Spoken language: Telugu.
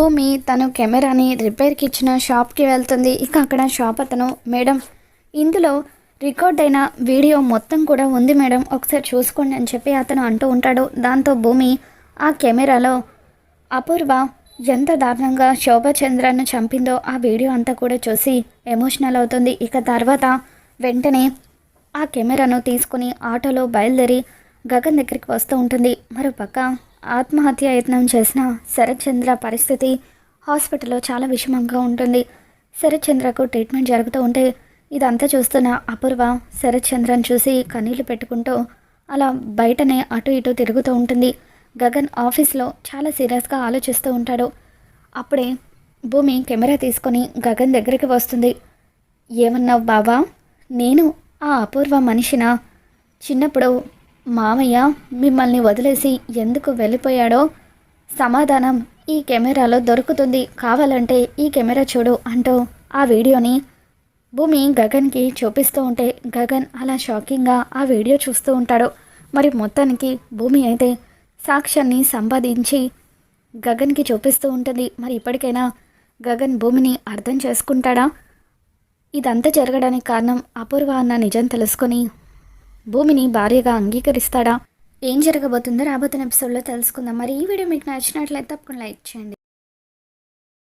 భూమి తను కెమెరాని రిపేర్కి ఇచ్చిన షాప్కి వెళ్తుంది. ఇక అక్కడ షాప్ అతను మేడం ఇందులో రికార్డ్ అయిన వీడియో మొత్తం కూడా ఉంది మేడం ఒకసారి చూసుకోండి అని చెప్పి అతను అంటూ ఉంటాడు. దాంతో భూమి ఆ కెమెరాలో అపూర్వ ఎంత దారుణంగా శోభచంద్రను చంపిందో ఆ వీడియో అంతా కూడా చూసి ఎమోషనల్ అవుతుంది. ఇక తర్వాత వెంటనే ఆ కెమెరాను తీసుకుని ఆటోలో బయలుదేరి గగన్ దగ్గరికి వస్తూ ఉంటుంది. మరోపక్క ఆత్మహత్య యత్నం చేసిన శరత్చంద్ర పరిస్థితి హాస్పిటల్లో చాలా విషమంగా ఉంటుంది. శరత్చంద్రకు ట్రీట్మెంట్ జరుగుతూ ఉంటే ఇదంతా చూస్తున్న అపూర్వ శరత్చంద్రను చూసి కన్నీళ్ళు పెట్టుకుంటూ అలా బయటనే అటు ఇటు తిరుగుతూ ఉంటుంది. గగన్ ఆఫీస్లో చాలా సీరియస్గా ఆలోచిస్తూ ఉంటాడు. అప్పుడే భూమి కెమెరా తీసుకొని గగన్ దగ్గరికి వస్తుంది. ఏమన్నావు బావా? నేను ఆ అపూర్వ మనిషిన? చిన్నప్పుడు మామయ్య మిమ్మల్ని వదిలేసి ఎందుకు వెళ్ళిపోయాడో? సమాధానం ఈ కెమెరాలో దొరుకుతుంది. కావాలంటే ఈ కెమెరా చూడు అంటూ ఆ వీడియోని భూమి గగన్కి చూపిస్తూ ఉంటే గగన్ అలా షాకింగ్గా ఆ వీడియో చూస్తూ ఉంటాడు. మరి మొత్తానికి భూమి అయితే సాక్ష్యాన్ని సంపాదించి గగన్కి చూపిస్తూ ఉంటుంది. మరి ఇప్పటికైనా గగన్ భూమిని అర్థం చేసుకుంటాడా? ఇదంతా జరగడానికి కారణం అపూర్వ అన్న నిజం తెలుసుకొని భూమిని భార్యగా అంగీకరిస్తాడా? ఏం జరగబోతుందో రాబోతున్న ఎపిసోడ్లో తెలుసుకుందాం. మరి ఈ వీడియో మీకు నచ్చినట్లయితే తప్పకుండా లైక్ చేయండి.